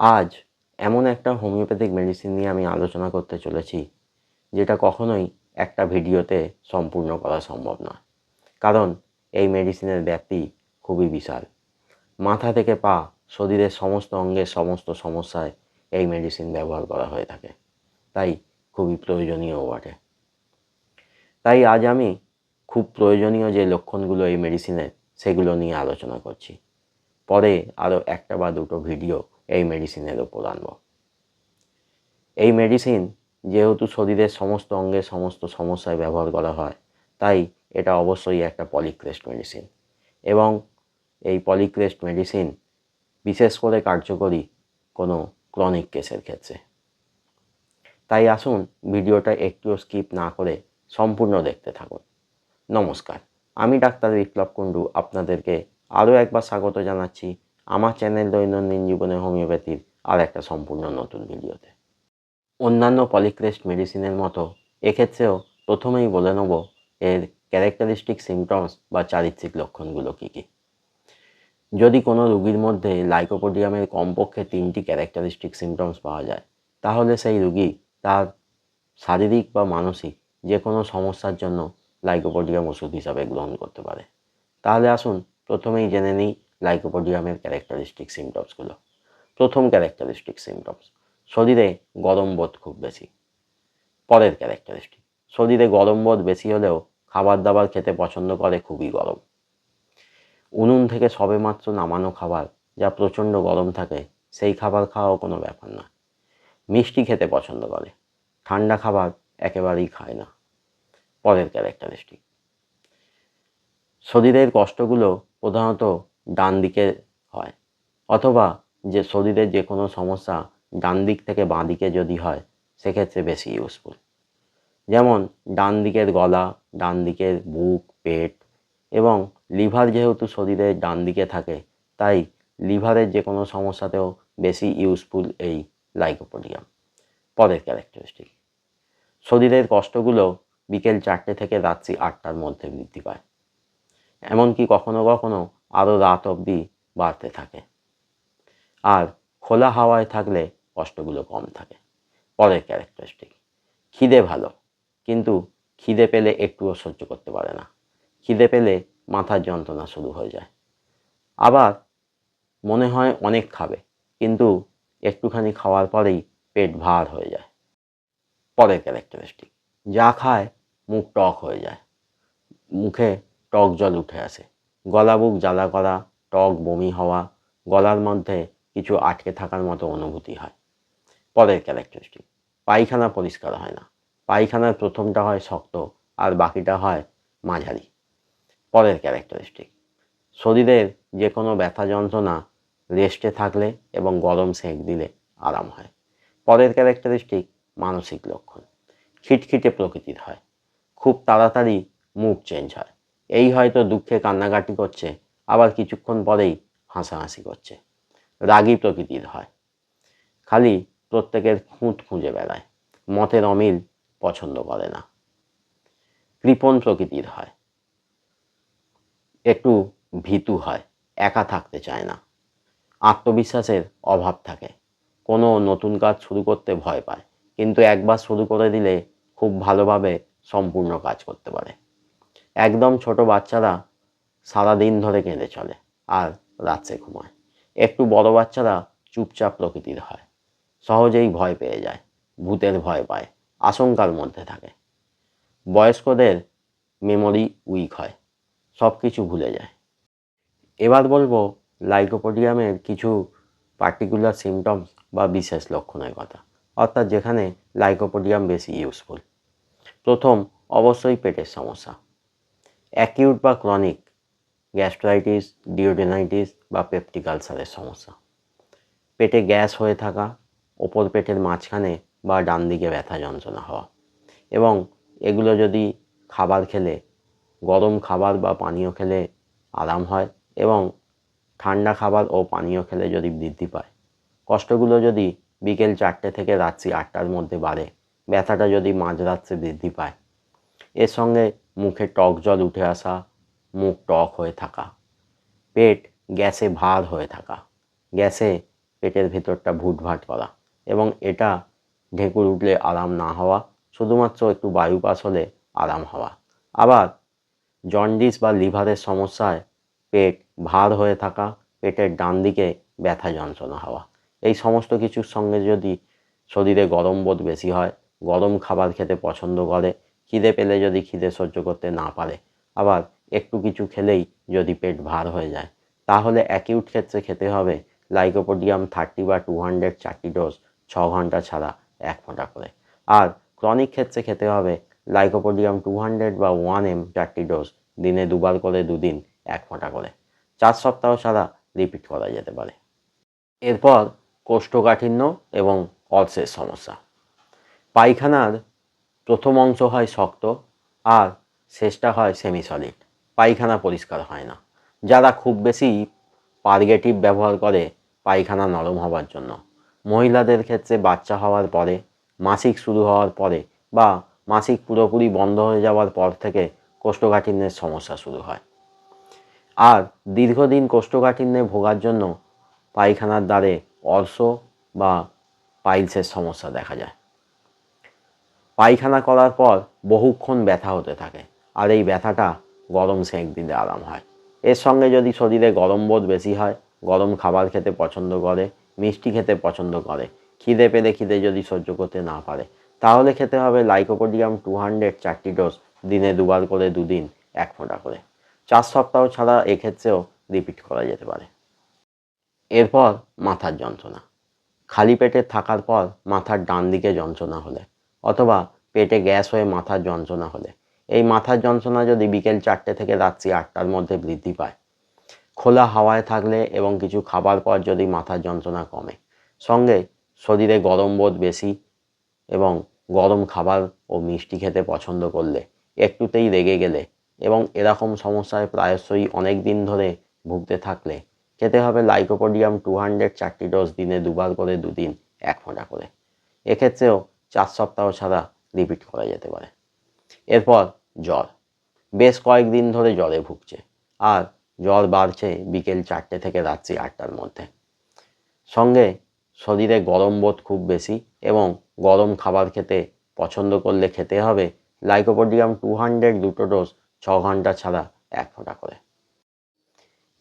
আজ এমন একটা হোমিওপ্যাথিক মেডিসিন নিয়ে আমি আলোচনা করতে চলেছি, যেটা কখনোই একটা ভিডিওতে সম্পূর্ণ করা সম্ভব নয়। কারণ এই মেডিসিনের ব্যাপ্তি খুবই বিশাল। মাথা থেকে পা, শরীরের সমস্ত অঙ্গের সমস্ত সমস্যায় এই মেডিসিন ব্যবহার করা হয়ে থাকে। তাই খুবই প্রয়োজনীয় বটে। তাই আজ আমি খুব প্রয়োজনীয় যে লক্ষণগুলো এই মেডিসিনের সেগুলো নিয়ে আলোচনা করছি। পরে আরও একটা বা দুটো ভিডিও এই মেডিসিনের আনব এই মেডিসিন যেহেতু শরীরের সমস্ত অঙ্গের সমস্ত সমস্যায় ব্যবহার করা হয়, তাই এটা অবশ্যই একটা পলিক্রেস্ট মেডিসিন এবং এই পলিক্রেস্ট মেডিসিন বিশেষ করে কার্যকরী কোনো ক্রনিক কেসের ক্ষেত্রে। তাই আসুন ভিডিওটা একটুও স্কিপ না করে সম্পূর্ণ দেখতে থাকুন। নমস্কার, আমি ডাক্তার বিপ্লব কুণ্ডু, আপনাদেরকে আরও একবার স্বাগত জানাচ্ছি আমার চ্যানেল দৈনন্দিন জীবনে হোমিওপ্যাথির আর একটা সম্পূর্ণ নতুন ভিডিওতে। অন্যান্য পলিক্রেস্ট মেডিসিনের মতো এক্ষেত্রেও প্রথমেই বলে নেব এর ক্যারেক্টারিস্টিক সিমটমস বা চারিত্রিক লক্ষণগুলো কী কী। যদি কোনো রুগীর মধ্যে লাইকোপোডিয়ামের কমপক্ষে তিনটি ক্যারেক্টারিস্টিক সিমটমস পাওয়া যায়, তাহলে সেই রুগী তার শারীরিক বা মানসিক যে কোনো সমস্যার জন্য লাইকোপোডিয়াম ওষুধ হিসাবে গ্রহণ করতে পারে। তাহলে আসুন প্রথমেই জেনে নিই লাইকোপোডিয়ামের ক্যারেক্টারিস্টিক সিমটমসগুলো প্রথম ক্যারেক্টারিস্টিক সিমটমস শরীরে গরম বোধ খুব বেশি। পরের ক্যারেক্টারিস্টিক শরীরে গরম বোধ বেশি হলেও খাবার দাবার খেতে পছন্দ করে খুবই গরম। উনুন থেকে সবেমাত্র নামানো খাবার যা প্রচণ্ড গরম থাকে, সেই খাবার খাওয়াও কোনো ব্যাপার না। মিষ্টি খেতে পছন্দ করে, ঠান্ডা খাবার একেবারেই খায় না। পরের ক্যারেক্টারিস্টিক শরীরের কষ্টগুলো প্রধানত ডান দিকে হয়। অথবা যে শরীরের যে কোনো সমস্যা ডান দিক থেকে বাঁ দিকে যদি হয়, সেক্ষেত্রে বেশি ইউজফুল যেমন ডান দিকের গলা ডান দিকের বুক, পেট এবং লিভার যেহেতু শরীরের ডান দিকে থাকে, তাই লিভারের যে কোনো সমস্যাতেও বেশি ইউজফুল এই লাইকোপোডিয়াম পরের ক্যারেক্টারিস্টিক শরীরের কষ্টগুলো বিকেল চারটে থেকে রাত্রি আটটার মধ্যে বৃদ্ধি পায়। এমনকি কখনো কখনো আরও রাত অবধি বাড়তে থাকে। আর খোলা হাওয়ায় থাকলে কষ্টগুলো কম থাকে। পরের ক্যারেক্টারিস্টিক খিদে ভালো, কিন্তু খিদে পেলে একটুও সহ্য করতে পারে না। খিদে পেলে মাথার যন্ত্রণা শুরু হয়ে যায়। আবার মনে হয় অনেক খাবে, কিন্তু একটুখানি খাওয়ার পরেই পেট ভার হয়ে যায়। পরের ক্যারেক্টারিস্টিক যা খায় মুখ টক হয়ে যায়, মুখে টক জল উঠে আসে। গলা বুক জ্বালা করা, টক বমি হওয়া, গলার মধ্যে কিছু আটকে থাকার মতো অনুভূতি হয়। পরের ক্যারেক্টারিস্টিক পায়খানা পরিষ্কার হয় না। পায়খানার প্রথমটা হয় শক্ত আর বাকিটা হয় মাঝারি। পরের ক্যারেক্টারিস্টিক শরীরের যে কোনো ব্যথা যন্ত্রণা রেস্টে থাকলে এবং গরম সেঁক দিলে আরাম হয়। পরের ক্যারেক্টারিস্টিক মানসিক লক্ষণ, খিটখিটে প্রকৃতির হয়। খুব তাড়াতাড়ি মুখ চেঞ্জ হয়। এই হয়তো দুঃখে কান্নাকাটি করছে, আবার কিছুক্ষণ পরেই হাসাহাসি করছে। রাগী প্রকৃতির হয়। খালি প্রত্যেকের খুঁত খুঁজে বেড়ায়, মতের অমিল পছন্দ করে না। কৃপণ প্রকৃতির হয়। একটু ভীতু হয়, একা থাকতে চায় না। আত্মবিশ্বাসের অভাব থাকে। কোনো নতুন কাজ শুরু করতে ভয় পায়, কিন্তু একবার শুরু করে দিলে খুব ভালোভাবে সম্পূর্ণ কাজ করতে পারে। একদম ছোট বাচ্চারা সারা দিন ধরে কেঁদে চলে আর রাত্রে ঘুমায়। একটু বড় বাচ্চারা চুপচাপ প্রকৃতির হয়। সহজেই ভয় পেয়ে যায়, ভূতের ভয় পায়, আশঙ্কার মধ্যে থাকে। বয়স্কদের মেমোরি উইক হয় সব কিছু ভুলে যায়। এবার বলব লাইকোপোডিয়ামের কিছু পার্টিকুলার সিমটমস বা বিশেষ লক্ষণের কথা। অর্থাৎ যেখানে লাইকোপোডিয়াম বেশি ইউজফুল প্রথম, অবশ্যই পেটের সমস্যা। অ্যাকিউট বা ক্রনিক গ্যাস্ট্রাইটিস ডিওডেনাইটিস বা পেপটিক আলসারের সমস্যা। পেটে গ্যাস হয়ে থাকা, ওপর পেটের মাঝখানে বা ডান দিকে ব্যথা যন্ত্রণা হওয়া এবং এগুলো যদি খাবার খেলে, গরম খাবার বা পানীয় খেলে আরাম হয় এবং ঠান্ডা খাবার ও পানীয় খেলে যদি বৃদ্ধি পায়, কষ্টগুলো যদি বিকেল চারটে থেকে রাত্রি আটটার মধ্যে বাড়ে, ব্যথাটা যদি মাঝরাত্রে বৃদ্ধি পায় এর সঙ্গে মুখে টক জল উঠে আসা, মুখ টক হয়ে থাকা, পেট গ্যাসে ভার হয়ে থাকা, গ্যাসে পেটের ভেতরটা ভুটভাট করা এবং এটা ঢেকুর উঠলে আরাম না হওয়া, শুধুমাত্র একটু বায়ু পাস হলে আরাম হওয়া। আবার জন্ডিস বা লিভারের সমস্যায় পেট ভার হয়ে থাকা, পেটের ডান দিকে ব্যথা যন্ত্রণা হওয়া। এই সমস্ত কিছুর সঙ্গে যদি শরীরে গরম বোধ বেশি হয়, গরম খাবার খেতে পছন্দ করে খিদে পেলে যদি খিদে সহ্য করতে না পারে, আবার একটু কিছু খেলেই যদি পেট ভার হয়ে যায়, তাহলে অ্যাকিউট ক্ষেত্রে খেতে হবে লাইকোপোডিয়াম থার্টি বা টু হান্ড্রেড চারটি ডোজ ছ ঘণ্টা ছাড়া এক ফোঁটা করে। আর ক্রনিক ক্ষেত্রে খেতে হবে লাইকোপোডিয়াম টু হান্ড্রেড বা ওয়ান এম চারটি ডোজ দিনে দুবার করে দুদিন এক ফোঁটা করে। চার সপ্তাহ ছাড়া রিপিট করা যেতে পারে। এরপর কোষ্ঠকাঠিন্য এবং অলসের সমস্যা। পায়খানার প্রথম অংশ হয় শক্ত, আর শেষটা হয় সেমি সলিড পায়খানা পরিষ্কার হয় না। যারা খুব বেশি পারগেটিভ ব্যবহার করে, পায়খানা নরম হওয়ার জন্য। মহিলাদের ক্ষেত্রে বাচ্চা হওয়ার পরে, মাসিক শুরু হওয়ার পরে বা মাসিক পুরোপুরি বন্ধ হয়ে যাওয়ার পর থেকে কোষ্ঠকাঠিন্যের সমস্যা শুরু হয়। আর দীর্ঘদিন কোষ্ঠকাঠিন্যে ভোগার জন্য পায়খানার দ্বারে অর্শ বা পাইলসের সমস্যা দেখা যায়। পায়খানা করার পর বহুক্ষণ ব্যথা হতে থাকে। আর এই ব্যথাটা গরম সেঁক দিলে আরাম হয়। এর সঙ্গে যদি শরীরে গরম বোধ বেশি হয়, গরম খাবার খেতে পছন্দ করে, মিষ্টি খেতে পছন্দ করে, খিদে পেলে খিদে যদি সহ্য করতে না পারে, তাহলে খেতে হবে লাইকোপোডিয়াম টু হান্ড্রেড চারটি ডোজ দিনে দুবার করে দুদিন এক ফোঁটা করে। চার সপ্তাহ ছাড়া এক্ষেত্রেও রিপিট করা যেতে পারে। এরপর মাথার যন্ত্রণা। খালি পেটে থাকার পর মাথার ডান দিকে যন্ত্রণা হলে অথবা পেটে গ্যাস হয়ে মাথার যন্ত্রণা হলে। এই মাথার যন্ত্রণা যদি বিকেল চারটে থেকে রাত্রি আটটার মধ্যে বৃদ্ধি পায়। খোলা হাওয়ায় থাকলে এবং কিছু খাবার পর যদি মাথার যন্ত্রণা কমে। সঙ্গে শরীরে গরম বোধ বেশি এবং গরম খাবার ও মিষ্টি খেতে পছন্দ করলে একটুতেই রেগে গেলে এবং এরকম সমস্যায় প্রায়শই অনেক দিন ধরে ভুগতে থাকলে খেতে হবে লাইকোপোডিয়াম টু হান্ড্রেড চারটি ডোজ দিনে দুবার করে দুদিন এক ফোঁটা করে। এক্ষেত্রেও চার সপ্তাহ ছাড়া রিপিট করা যেতে পারে। এরপর জ্বর। বেশ কয়েকদিন ধরে জ্বরে ভুগছে আর জ্বর বাড়ছে বিকেল চারটে থেকে রাত্রি আটটার মধ্যে। সঙ্গে শরীরে গরম বোধ খুব বেশি এবং গরম খাবার খেতে পছন্দ করলে খেতে হবে লাইকোপোডিয়াম টু হান্ড্রেড দুটো ডোজ ছ ঘণ্টা ছাড়া এক ফোঁটা করে।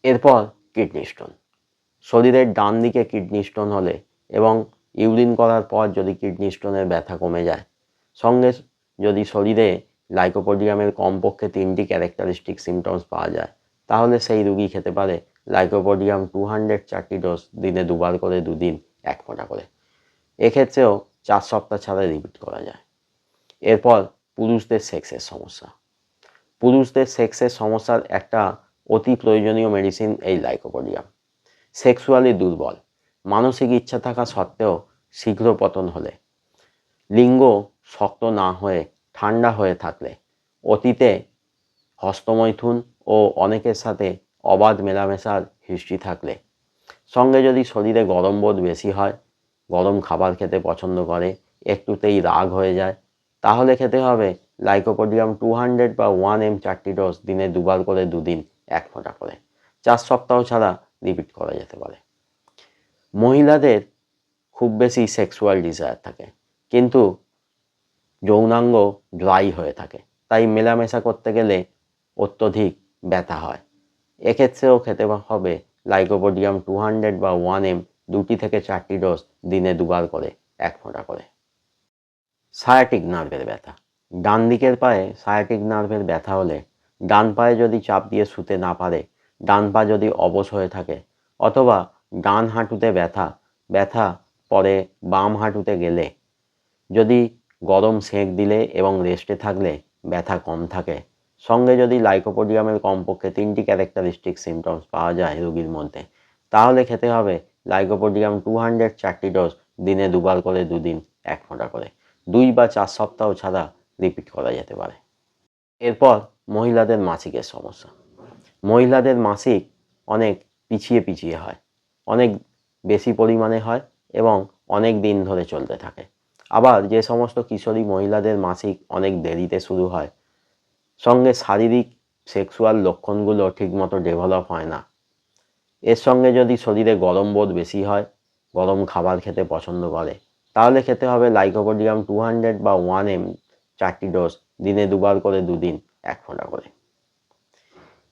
এরপর কিডনি স্টোন। শরীরের ডান দিকে কিডনি স্টোন হলে এবং ইউরিন করার পর যদি কিডনি স্টোনের ব্যথা কমে যায়। সঙ্গে যদি শরীরে লাইকোপোডিয়ামের কমপক্ষে তিনটি ক্যারেক্টারিস্টিক সিমটমস পাওয়া যায়, তাহলে সেই রুগী খেতে পারে লাইকোপোডিয়াম টু হান্ড্রেড চারটি ডোজ দিনে দুবার করে দুদিন এক ফোঁটা করে। এক্ষেত্রেও চার সপ্তাহ ছাড়া রিপিট করা যায়। এরপর পুরুষদের সেক্সের সমস্যা। পুরুষদের সেক্সের সমস্যার একটা অতি প্রয়োজনীয় মেডিসিন এই লাইকোপোডিয়াম। সেক্সুয়ালি দুর্বল। মানসিক ইচ্ছা থাকা সত্ত্বেও শীঘ্র পতন হলে। লিঙ্গ শক্ত না হয়ে ঠান্ডা হয়ে থাকলে। অতীতে হস্তমৈথুন ও অনেকের সাথে অবাধ মেলামেশার হিস্ট্রি থাকলে। সঙ্গে যদি শরীরে গরম বোধ বেশি হয়, গরম খাবার খেতে পছন্দ করে, একটুতেই রাগ হয়ে যায়, তাহলে খেতে হবে লাইকোপোডিয়াম টু হান্ড্রেড বা ওয়ান এম চারটি ডোজ দিনে দুবার করে দুদিন এক ফোঁটা করে। চার সপ্তাহ ছাড়া রিপিট করা যেতে পারে। মহিলাদের খুব বেশি সেক্সুয়াল ডিজায়ার থাকে। কিন্তু যৌনাঙ্গ ড্রাই হয়ে থাকে। তাই মেলামেশা করতে গেলে অত্যধিক ব্যথা হয়। এক্ষেত্রেও খেতে হবে লাইকোপোডিয়াম টু হান্ড্রেড বা ওয়ান এম দুটি থেকে চারটি ডোজ দিনে দুবার করে, এক ফোঁটা করে। সায়াটিক নার্ভের ব্যথা। ডান দিকের পায়ে সায়াটিক নার্ভের ব্যথা হলে ডান পায়ে যদি চাপ দিয়ে শুতে না পারে, ডান পা যদি অবশ হয়ে থাকে, অথবা ডান হাঁটুতে ব্যথা ব্যথা পরে বাম হাঁটুতে গেলে। যদি গরম সেঁক দিলে এবং রেস্টে থাকলে ব্যথা কম থাকে। সঙ্গে যদি লাইকোপোডিয়ামের কমপক্ষে তিনটি ক্যারেক্টারিস্টিক সিমটমস পাওয়া যায় রোগীর মধ্যে, তাহলে খেতে হবে লাইকোপোডিয়াম টু হান্ড্রেড চারটি ডোজ দিনে দুবার করে দুদিন এক ফোঁটা করে। দুই বা চার সপ্তাহ ছাড়া রিপিট করা যেতে পারে। এরপর মহিলাদের মাসিকের সমস্যা। মহিলাদের মাসিক অনেক পিছিয়ে পিছিয়ে হয়। অনেক বেশি পরিমাণে হয় এবং অনেক দিন ধরে চলতে থাকে। আবার যে সমস্ত কিশোরী মহিলাদের মাসিক অনেক দেরিতে শুরু হয়, সঙ্গে শারীরিক সেক্সুয়াল লক্ষণগুলো ঠিকমতো ডেভেলপ হয় না। এর সঙ্গে যদি শরীরে গরম বোধ বেশি হয়, গরম খাবার খেতে পছন্দ করে, তাহলে খেতে হবে লাইকোপোডিয়াম টু হান্ড্রেড বা ওয়ান এম চারটি ডোজ দিনে দুবার করে দুদিন, এক ফোঁটা করে।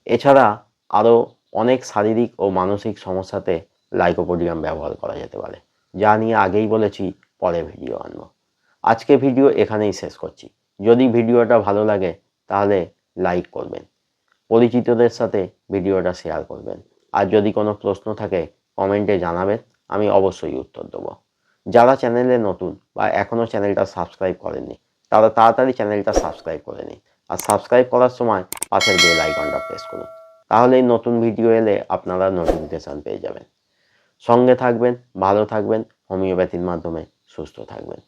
এছাড়া আরও অনেক শারীরিক ও মানসিক সমস্যাতে লাইকোপোডিয়াম ব্যবহার করা যেতে পারে। যা নিয়ে আগেই বলেছি, পরে ভিডিও আনব। আজকে ভিডিও এখানেই শেষ করছি। যদি ভিডিওটা ভালো লাগে, তাহলে লাইক করবেন। পরিচিতদের সাথে ভিডিওটা শেয়ার করবেন। আর যদি কোনো প্রশ্ন থাকে, কমেন্টে জানাবেন, আমি অবশ্যই উত্তর দেবো। যারা চ্যানেলে নতুন বা এখনও চ্যানেলটা সাবস্ক্রাইব করেননি, তারা তাড়াতাড়ি চ্যানেলটা সাবস্ক্রাইব করে নিন। আর সাবস্ক্রাইব করার সময় পাশের বেল আইকনটা প্রেস করুন। তাহলে নতুন ভিডিও এলে আপনারা নোটিফিকেশান পেয়ে যাবেন। সঙ্গে থাকবেন ভালো থাকবেন হোমিওপ্যাথির মাধ্যমে সুস্থ থাকবেন।